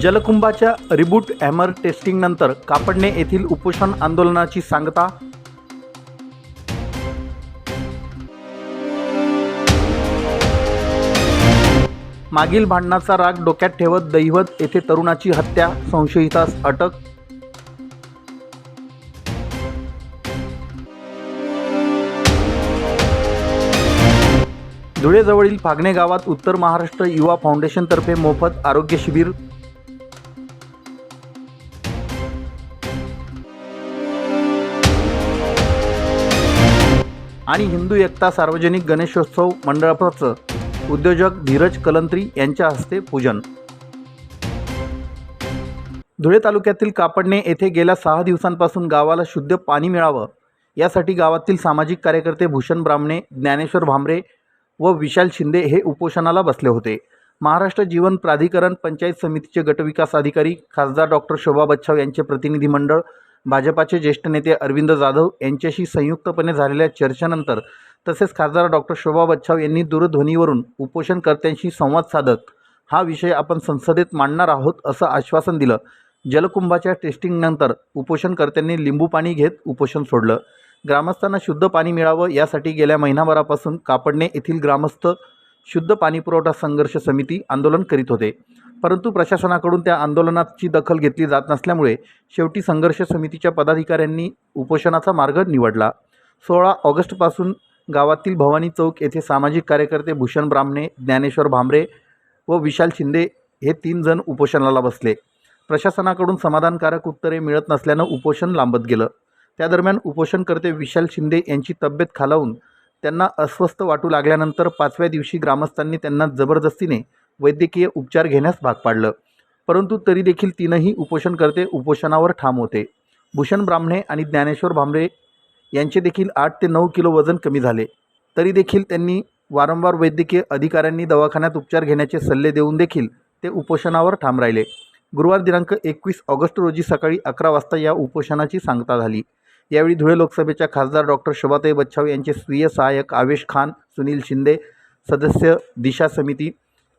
जलकुंभाच्या reboot hammer टेस्टिंगनंतर Kapadne येथील उपोषण आंदोलनाची सांगता मागील भांडणाचा राग डोक्यात ठेवत दैवत येथे तरुणाची हत्या संशयितास अटक धुळेजवळील फागणे गावात उत्तर महाराष्ट्र युवा फाउंडेशनतर्फे मोफत आरोग्य शिबिर आणि हिंदू एकता सार्वजनिक गणेशोत्सव मंडळाचं उद्योजक धीरज कलंत्री यांच्या हस्ते पूजन. धुळे तालुक्यातील कापडणे येथे गेल्या सहा दिवसांपासून गावाला शुद्ध पाणी मिळावं यासाठी गावातील सामाजिक कार्यकर्ते भूषण ब्राह्मणे ज्ञानेश्वर भांबरे व विशाल शिंदे हे उपोषणाला बसले होते. महाराष्ट्र जीवन प्राधिकरण पंचायत समितीचे गटविकास अधिकारी खासदार डॉक्टर शोभा बच्छाव यांचे प्रतिनिधी मंडळ भाजपाचे ज्येष्ठ नेते अरविंद जाधव यांच्याशी संयुक्तपणे झालेल्या चर्चेनंतर तसेच खासदार डॉक्टर शोभा बच्छाव यांनी दूरध्वनीवरून उपोषणकर्त्यांशी संवाद साधत हा विषय आपण संसदेत मांडणार आहोत असं आश्वासन दिलं. जलकुंभाच्या टेस्टिंगनंतर उपोषणकर्त्यांनी लिंबू पाणी घेत उपोषण सोडलं. ग्रामस्थांना शुद्ध पाणी मिळावं यासाठी गेल्या महिनाभरापासून कापडणे येथील ग्रामस्थ शुद्ध पाणीपुरवठा संघर्ष समिती आंदोलन करीत होते. परंतु प्रशासनाकडून त्या आंदोलनाची दखल घेतली जात नसल्यामुळे शेवटी संघर्ष समितीच्या पदाधिकाऱ्यांनी उपोषणाचा मार्ग निवडला. सोळा ऑगस्टपासून गावातील भवानी चौक येथे सामाजिक कार्यकर्ते भूषण ब्राह्मणे ज्ञानेश्वर भांबरे व विशाल शिंदे हे तीन जण उपोषणाला बसले. प्रशासनाकडून समाधानकारक उत्तरे मिळत नसल्यानं उपोषण लांबत गेलं. त्या दरम्यान उपोषणकर्ते विशाल शिंदे यांची तब्येत खालावून त्यांना अस्वस्थ वाटू लागल्यानंतर पाचव्या दिवशी ग्रामस्थांनी त्यांना जबरदस्तीने वैद्यकीय उपचार घेण्यास भाग पाडलं. परंतु तरी देखील तीनही उपोषणकर्ते उपोषणावर ठाम होते. भूषण ब्राह्मणे आणि ज्ञानेश्वर भांबरे यांचे देखील आठ ते नऊ किलो वजन कमी झाले. तरी देखील त्यांनी वारंवार वैद्यकीय अधिकाऱ्यांनी दवाखान्यात उपचार घेण्याचे सल्ले देऊन देखील ते उपोषणावर ठाम राहिले. गुरुवार दिनांक एकवीस ऑगस्ट रोजी सकाळी अकरा वाजता या उपोषणाची सांगता झाली. यावेळी धुळे लोकसभेच्या खासदार डॉक्टर शोभाताई बच्छाव यांचे स्वीय सहाय्यक आवेश खान सुनील शिंदे सदस्य दिशा समिती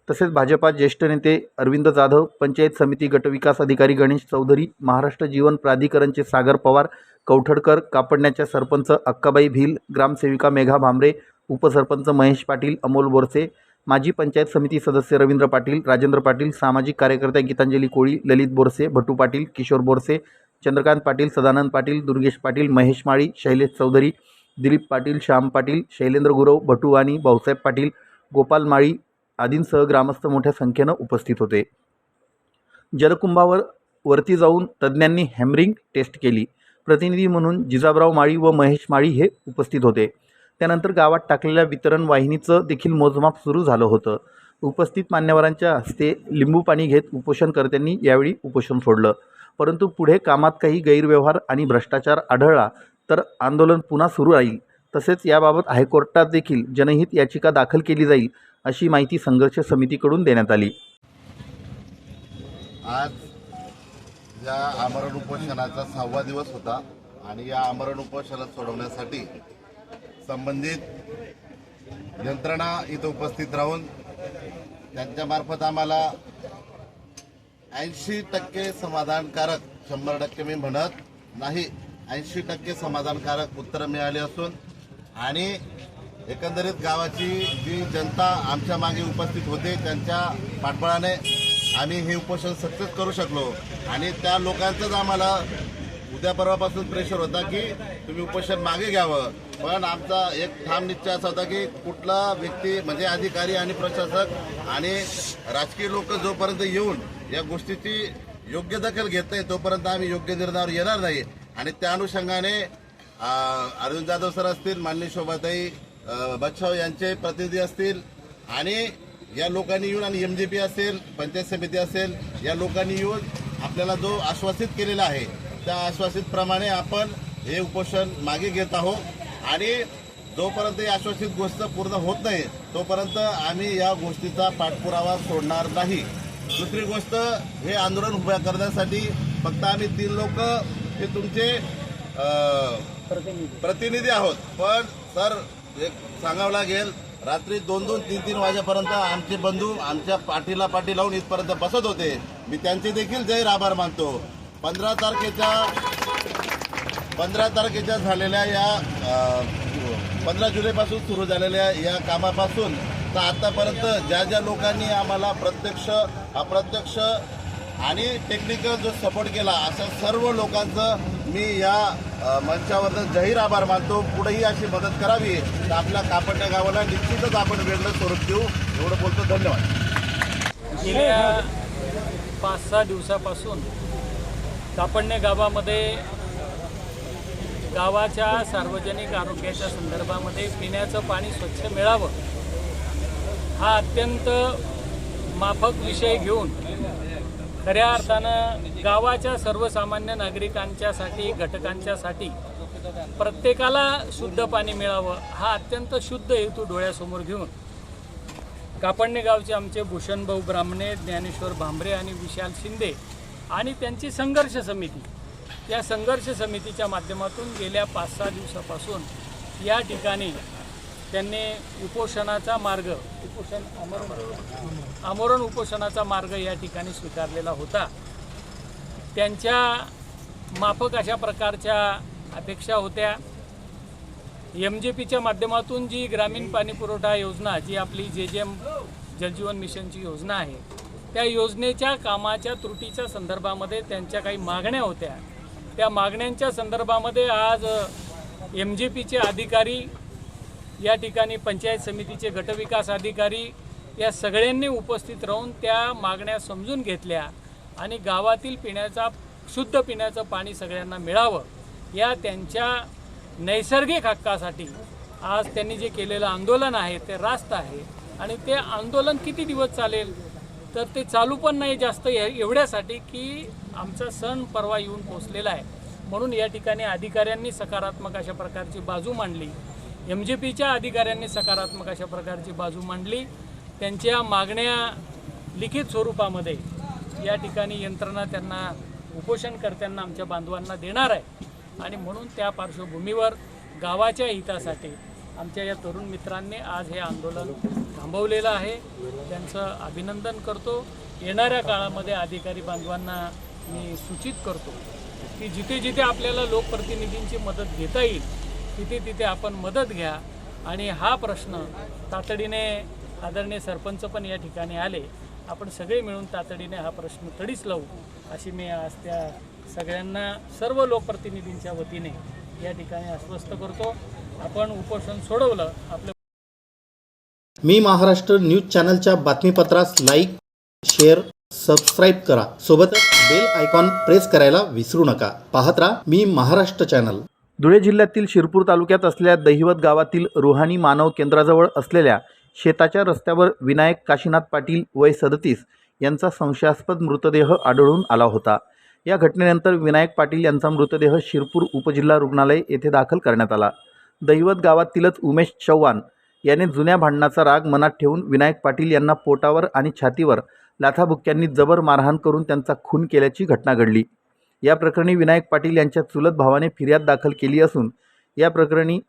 तसेच भाजपा ज्येष्ठ नेते अरविंद जाधव पंचायत समिती गटविकास अधिकारी गणेश चौधरी महाराष्ट्र जीवन प्राधिकरणचे सागर पवार कवठडकर कापडण्याच्या सरपंच अक्काबाई भिल ग्रामसेविका मेघा भांबरे उपसरपंच महेश पाटील अमोल बोरसे माजी पंचायत समिती सदस्य रवींद्र पाटील राजेंद्र पाटील सामाजिक कार्यकर्त्या गीतांजली कोळी ललित बोरसे भटू पाटील किशोर बोरसे चंद्रकांत पाटील सदानंद पाटील दुर्गेश पाटील महेश माळी शैलेश चौधरी दिलीप पाटील श्याम पाटील शैलेंद्र गुरव भटू आणि भाऊसाहेब पाटील गोपाल माळी आदींसह ग्रामस्थ मोठ्या संख्येनं उपस्थित होते. जलकुंभावर वरती जाऊन तज्ज्ञांनी हॅमरिंग टेस्ट केली. प्रतिनिधी म्हणून जिजाबराव माळी व महेश माळी हे उपस्थित होते. त्यानंतर गावात टाकलेल्या वितरण वाहिनीचं देखील मोजमाप सुरू झालं होतं. उपस्थित मान्यवरांच्या हस्ते लिंबू पाणी घेत उपोषणकर्त्यांनी यावेळी उपोषण सोडलं. परंतु पुढे कामात काही गैरव्यवहार आणि भ्रष्टाचार आढळला तर आंदोलन पुन्हा सुरू राहील. तसेच याबाबत हायकोर्टात देखील जनहित याचिका दाखल केली जाईल अशी माहिती संघर्ष समितीकडून देण्यात आली. आज या आमरण उपोषणाचा सहावा दिवस होता आणि या आमरण उपोषणाला सोडवण्यासाठी संबंधित यंत्रणा इथं उपस्थित राहून त्यांच्या मार्फत आम्हाला ऐंशी टक्के समाधानकारक शंभर टक्के मी म्हणत नाही ऐंशी टक्के समाधानकारक उत्तरं मिळाले असून आणि एकंदरीत गावाची जी जनता आमच्या मागे उपस्थित होते त्यांच्या पाठबळाने आम्ही हे उपोषण सक्सेस करू शकलो. आणि त्या लोकांचंच आम्हाला उद्या परवापासून प्रेशर होता की तुम्ही उपोषण मागे घ्यावं. पण आमचा एक ठाम निश्चय असा होता की कुठला व्यक्ती म्हणजे अधिकारी आणि प्रशासक आणि राजकीय लोक जोपर्यंत येऊन या गोष्टीची योग्य दखल घेत नाही तोपर्यंत आम्ही योग्य निर्णयावर येणार नाही. आणि त्या अनुषंगाने अरविंद जाधव सर असतील माननीय शोभाताई बच्छाव यांचे प्रतिनिधी असतील आणि या लोकांनी येऊन आणि एम जे पी असेल पंचायत समिती असेल या लोकांनी येऊन आपल्याला जो आश्वासित केलेला आहे त्या आश्वासितप्रमाणे आपण हे उपोषण मागे घेत आहोत. आणि जोपर्यंत ही आश्वासित गोष्ट पूर्ण होत नाही तोपर्यंत आम्ही या गोष्टीचा पाठपुरावा सोडणार नाही. दुसरी गोष्ट हे आंदोलन उभ्या करण्यासाठी फक्त आम्ही तीन लोक हे तुमचे प्रतिनिधी आहोत. पण सर एक सांगावं लागेल रात्री दोन दोन तीन तीन वाजेपर्यंत आमचे बंधू आमच्या पाठीला पाठी लावून इथपर्यंत बसत होते. मी त्यांचे देखील जय आभार मानतो. पंधरा तारखेच्या पंधरा तारखेच्या झालेल्या या पंधरा जुलैपासून सुरू झालेल्या या कामापासून तर आतापर्यंत ज्या ज्या लोकांनी आम्हाला प्रत्यक्ष अप्रत्यक्ष आणि टेक्निकल जो सपोर्ट केला अशा सर्व लोकांचं मी या मंचावरनं जाहीर आभार मानतो. पुढेही अशी मदत करावी तर आपल्या कापडण्या गावाला निश्चितच आपण वेगळं स्वरूप देऊ. एवढं बोलतो धन्यवाद. गेल्या पाच सहा दिवसापासून कापडणे गावामध्ये गावाच्या सार्वजनिक आरोग्याच्या संदर्भामध्ये पिण्याचं पाणी स्वच्छ मिळावं हा अत्यंत माफक विषय घेऊन खऱ्या अर्थानं गावाच्या सर्वसामान्य नागरिकांच्यासाठी घटकांच्यासाठी प्रत्येकाला शुद्ध पाणी मिळावं हा अत्यंत शुद्ध हेतू डोळ्यासमोर घेऊन कापडणे गावचे आमचे भूषणभाऊ ब्राह्मणे ज्ञानेश्वर भांबरे आणि विशाल शिंदे आणि त्यांची संघर्ष समिती. या संघर्ष समितीच्या माध्यमातून गेल्या पाच सहा दिवसापासून या ठिकाणी त्यांनी उपोषणाचा मार्ग उपोषण आमरण आमरण उपोषणाचा मार्ग या ठिकाणी स्वीकारलेला होता. त्यांच्या माफक अशा प्रकारच्या अपेक्षा होत्या. एम जे पीच्या माध्यमातून जी ग्रामीण पाणीपुरवठा योजना जी आपली जे जे एम जलजीवन मिशनची योजना आहे त्या योजनेच्या कामाच्या त्रुटीच्या संदर्भामध्ये त्यांच्या काही मागण्या होत्या. त्या मागण्यांच्या संदर्भामध्ये आज एम जे पीचे अधिकारी या ठिकाणी पंचायत समितीचे गटविकास अधिकारी या सगळ्यांनी उपस्थित राहून त्या मागण्या समजून घेतल्या आणि गावातील पिण्याचा शुद्ध पिण्याचं पाणी सगळ्यांना मिळावं या त्यांच्या नैसर्गिक हक्कासाठी आज त्यांनी जे केलेलं आंदोलन आहे ते रास्त आहे आणि ते आंदोलन किती दिवस चालेल? तर ते चालू पण नाही जास्त एवढ्यासाठी की आमचा सण परवा येऊन पोचलेला आहे. म्हणून या ठिकाणी अधिकाऱ्यांनी सकारात्मक अशा प्रकारची बाजू मांडली. एम जे पीच्या अधिकाऱ्यांनी सकारात्मक अशा प्रकारची बाजू मांडली. त्यांच्या मागण्या लिखित स्वरूपामध्ये या ठिकाणी यंत्रणा त्यांना उपोषणकर्त्यांना आमच्या बांधवांना देणार आहे. आणि म्हणून त्या पार्श्वभूमीवर गावाच्या हितासाठी आमच्या या तरुण मित्रांनी आज हे आंदोलन थांबवलेलं आहे. त्यांचं अभिनंदन करतो. येणाऱ्या काळामध्ये अधिकारी बांधवांना मी सूचित करतो की जिथे जिथे आपल्याला लोकप्रतिनिधींची मदत घेता येईल तिथे तिथे आपण मदत घ्या. आणि हा प्रश्न तातडीने आदरणीय सरपंच पण या ठिकाणी आले. आपण सगळे मिळून तातडीने हा प्रश्न तडीच लावू अशी मी आज त्या सगळ्यांना सर्व लोकप्रतिनिधींच्या वतीने या ठिकाणी आश्वस्त करतो. आपण उपोषण सोडवलं आपलं मी महाराष्ट्र न्यूज चॅनलच्या बातमीपत्रास लाईक शेअर सबस्क्राईब करा. सोबतच बेल आयकॉन प्रेस करायला विसरू नका. पाहत राहा मी महाराष्ट्र चॅनल. धुळे जिल्ह्यातील शिरपूर तालुक्यात असलेल्या दहिवत गावातील रुहानी मानव केंद्राजवळ असलेल्या शेताच्या रस्त्यावर विनायक काशीनाथ पाटील वय सदतीस यांचा संशयास्पद मृतदेह आढळून आला होता. या घटनेनंतर विनायक पाटील यांचा मृतदेह शिरपूर उपजिल्हा रुग्णालय येथे दाखल करण्यात आला. दैवत गावातीलच उमेश चव्हाण याने जुन्या भांडणाचा राग मनात ठेवून विनायक पाटील यांना पोटावर आणि छातीवर लाथाबुक्क्यांनी जबर मारहाण करून त्यांचा खून केल्याची घटना घडली. या प्रकरणी विनायक पाटील यांच्या चुलत भावाने फिर्याद दाखल केली असून या प्रकरणी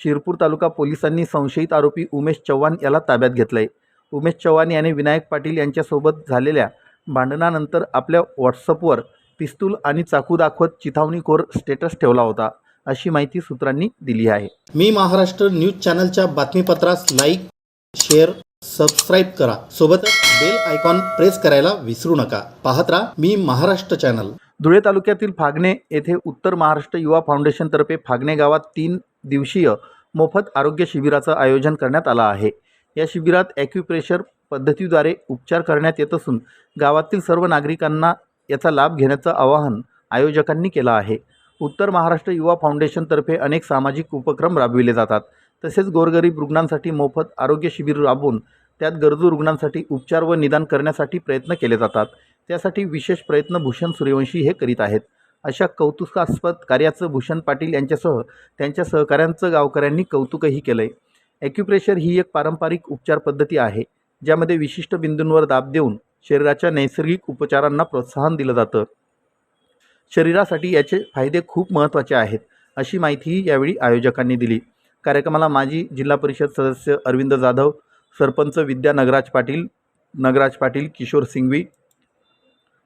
शिरपूर तालुका पोलिसांनी संशयित आरोपी उमेश चव्हाण याला ताब्यात घेतलंय. उमेश चव्हाण याने विनायक पाटील यांच्यासोबत झालेल्या भांडणानंतर आपल्या व्हॉट्सअपवर पिस्तूल आणि चाकू दाखवत चिथावणीखोर स्टेटस ठेवला होता अशी माहिती सूत्रांनी दिली आहे. मी महाराष्ट्र न्यूज चॅनलच्या बातमीपत्रास लाईक शेअर सबस्क्राईब करा. सोबतच बेल आयकॉन प्रेस करायला विसरू नका. पाहत राहा मी महाराष्ट्र चॅनल. धुळे तालुक्यातील फागणे येथे उत्तर महाराष्ट्र युवा फाउंडेशनतर्फे फागणे गावात तीन दिवसीय मोफत आरोग्य शिबिराचं आयोजन करण्यात आलं आहे. या शिबिरात ॲक्युप्रेशर पद्धतीद्वारे उपचार करण्यात येत असून गावातील सर्व नागरिकांना याचा लाभ घेण्याचं आवाहन आयोजकांनी केलं आहे. उत्तर महाराष्ट्र युवा फाउंडेशनतर्फे अनेक सामाजिक उपक्रम राबविले जातात. तसेच गोरगरीब रुग्णांसाठी मोफत आरोग्य शिबिर राबवून त्यात गरजू रुग्णांसाठी उपचार व निदान करण्यासाठी प्रयत्न केले जातात. त्यासाठी विशेष प्रयत्न भूषण सूर्यवंशी हे करीत आहेत. अशा कौतुकास्पद कार्याचं भूषण पाटील यांच्यासह त्यांच्या सहकाऱ्यांचं गावकऱ्यांनी कौतुकही केलं आहे ॲक्युप्रेशर ही एक पारंपरिक उपचार पद्धती आहे ज्यामध्ये विशिष्ट बिंदूंवर दाब देऊन शरीराच्या नैसर्गिक उपचारांना प्रोत्साहन दिलं जातं. शरीरासाठी याचे फायदे खूप महत्त्वाचे आहेत अशी माहितीही यावेळी आयोजकांनी दिली. कार्यक्रमाला माजी जिल्हा परिषद सदस्य अरविंद जाधव सरपंच विद्या नगराज पाटील नगराज पाटील किशोर सिंघवी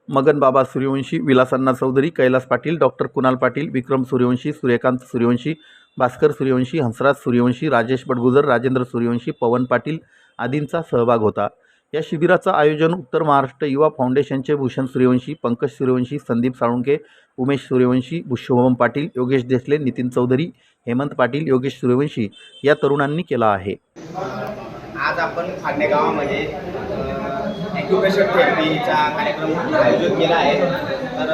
मगन बाबा सूर्यवंशी विलासन्ना चौधरी कैलास पाटील डॉक्टर कुणाल पाटील विक्रम सूर्यवंशी सूर्यकांत सूर्यवंशी भास्कर सूर्यवंशी हंसराज सूर्यवंशी राजेश बडगुजर राजेंद्र सूर्यवंशी पवन पाटील आदींचा सहभाग होता. या शिबिराचं आयोजन उत्तर महाराष्ट्र युवा फाउंडेशनचे भूषण सूर्यवंशी पंकज सूर्यवंशी संदीप साळुंके उमेश सूर्यवंशी शुभम पाटील योगेश देसले नितीन चौधरी हेमंत पाटील योगेश सूर्यवंशी या तरुणांनी केला आहे. आज आपण फाडणे गावामध्ये ॲक्युप्रेशर थेरपीचा कार्यक्रम आयोजित केला आहे. तर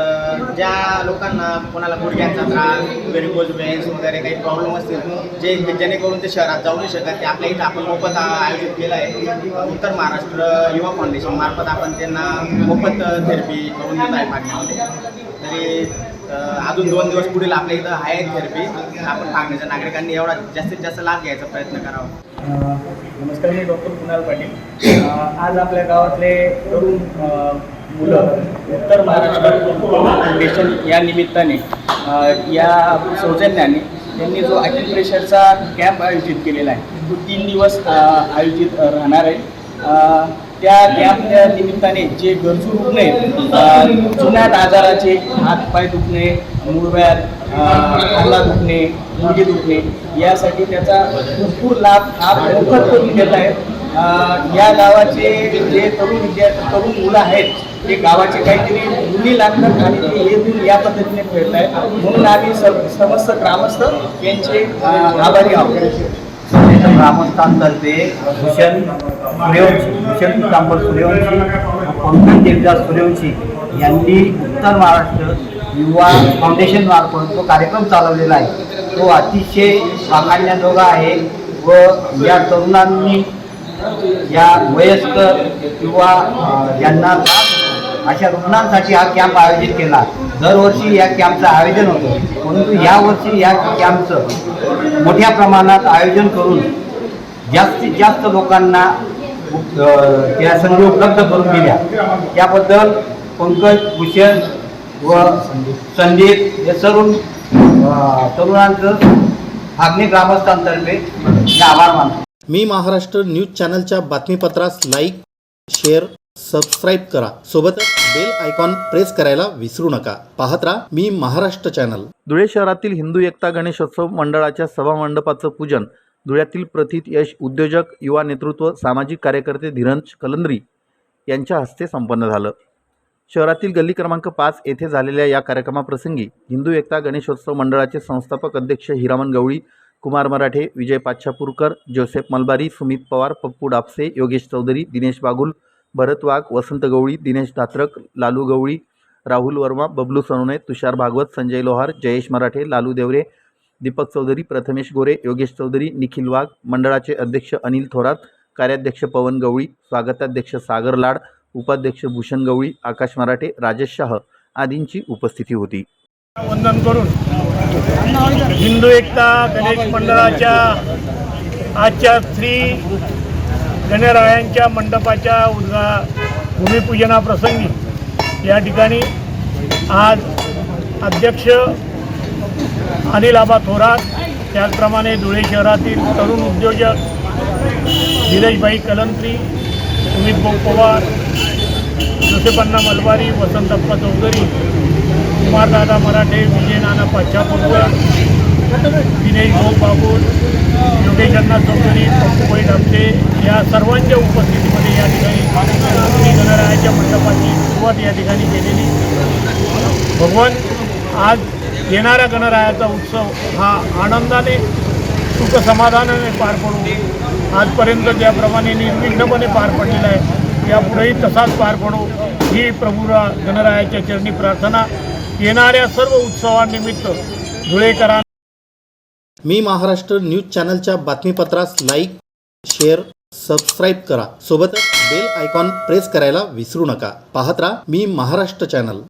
ज्या लोकांना कोणाला गुडघ्यांचा त्रास व्हेरिकोज वेन्स वगैरे काही प्रॉब्लेम असतील जे जेणेकरून ते शहरात जाऊ नाही शकत ते आपल्या इथं आपण मोफत आयोजित केलं आहे. उत्तर महाराष्ट्र युवा फाउंडेशन मार्फत आपण त्यांना मोफत थेरपी करून देत आहे पाण्यामध्ये तरी अजून दोन दिवस पुढील आपल्या इथं आहे थेरपी आपण फाडण्याच्या नागरिकांनी एवढा जास्तीत जास्त लाभ घ्यायचा प्रयत्न करावा. नमस्कार मी डॉक्टर कुणाल पाटील. आज आपल्या गावातले तरुण मुलं उत्तर महाराष्ट्र फाउंडेशन या निमित्ताने या सौजन्याने त्यांनी जो ॲक्युप्रेशरचा कॅम्प आयोजित केलेला आहे तो तीन दिवस आयोजित राहणार आहे. त्या कॅम्पच्या निमित्ताने जे गरजू रुग्ण आहेत अ, आजाराचे हात पाय दुखणे मूळव्याध खांदा दुखणे मुलगी दुखणे यासाठी त्याचा भरपूर लाभ हा मोफत करून घेत आहेत. या गावाचे जे तरुण विद्यार्थी तरुण मुलं आहेत ते गावाचे काहीतरी मुली लागतात आणि ते हे या पद्धतीने खेळत आहेत. म्हणून आम्ही सर्व समस्त ग्रामस्थ यांचे आभारी आहोत. ग्रामस्थांतर्फे भूषण सूर्यवंशी भूषण पितांबर सूर्यवंशी पंकज देवदास सूर्यवंशी यांनी उत्तर महाराष्ट्र युवा फाउंडेशन मार्फत तो कार्यक्रम चालवलेला आहे. तो अतिशय वाखाणण्याजोगा आहे व या तरुणांनी या वयस्कर किंवा ज्यांना अशा रुग्णांसाठी हा कॅम्प आयोजित केला. दरवर्षी या कॅम्पचं आयोजन होतं. परंतु यावर्षी या कॅम्पचं मोठ्या प्रमाणात आयोजन करून जास्तीत जास्त लोकांना त्या संधी उपलब्ध करून दिल्या. त्याबद्दल पंकज भूषण व संदीप हे सर्व तरुणांचं फागणी ग्रामस्थांतर्फे मी आभार मानतो. मी महाराष्ट्र न्यूज चॅनलच्या बातमीपत्रास लाईक शेअर सबस्क्राईब करा. सोबतच बेल आयकॉन प्रेस करायला विसरू नका. पाहत राहा मी महाराष्ट्र चॅनल. धुळे शहरातील हिंदू एकता गणेशोत्सव मंडळाच्या सभामंडपाचं पूजन धुळ्यातील प्रथित यश उद्योजक युवा नेतृत्व सामाजिक कार्यकर्ते धीरंज कलंद्री यांच्या हस्ते संपन्न झालं. शहरातील गल्ली क्रमांक पाच येथे झालेल्या या कार्यक्रमाप्रसंगी हिंदू एकता गणेशोत्सव मंडळाचे संस्थापक अध्यक्ष हिरामन गवळी कुमार मराठे विजय पाच्छापूरकर जोसेफ मलबारी सुमित पवार पप्पू डापसे योगेश चौधरी दिनेश बागुल भरत वाघ वसंत गवळी दिनेश धात्रक लालू गवळी राहुल वर्मा बबलू सोनवणे तुषार भागवत संजय लोहार जयेश मराठे लालू देवरे दीपक चौधरी प्रथमेश गोरे योगेश चौधरी निखिल वाघ मंडळाचे अध्यक्ष अनिल थोरात कार्याध्यक्ष पवन गवळी स्वागताध्यक्ष सागर लाड उपाध्यक्ष भूषण गवळी आकाश मराठे राजेश शाह आदींची उपस्थिती होती. वंदन करून हिंदू एकता गणेश मंडळाच्या आजच्या श्री गणरायांच्या मंडपाच्या उद्घा भूमिपूजनाप्रसंगी या ठिकाणी आज अध्यक्ष अनिल आबा थोरात त्याचप्रमाणे धुळे शहरातील तरुण उद्योजक धीरजभाई कलंत्री सुमित भाऊ पवार जोसेपन्ना मलवारी वसंतप्पा चौधरी कुमारदादा मराठे विजय नाना पाच्छापूरकर दिनेश भाऊ बाबूल योगेश चौधरी पप्पूभाई डापसे या सर्वांच्या उपस्थितीमध्ये या ठिकाणी श्री गणरायाच्या मंडपाची सुरुवात या ठिकाणी केलेली. भगवान आज येणाऱ्या गणरायाचा उत्सव हा आनंदाने सुख समाधानाने पार पडू आजपर्यंत ज्याप्रमाणे निर्विघ्नपणे पार पडलेला आहे यापुढेही तसाच पार पडू. ही प्रभूरा गणरायाच्या चरणी प्रार्थना. येणाऱ्या सर्व उत्सवानिमित्त धुळेकरांना मी महाराष्ट्र न्यूज चॅनलच्या बातमीपत्रास लाईक शेअर सबस्क्राईब करा. सोबतच बेल आयकॉन प्रेस करायला विसरू नका. पाहत राहा मी महाराष्ट्र चॅनल.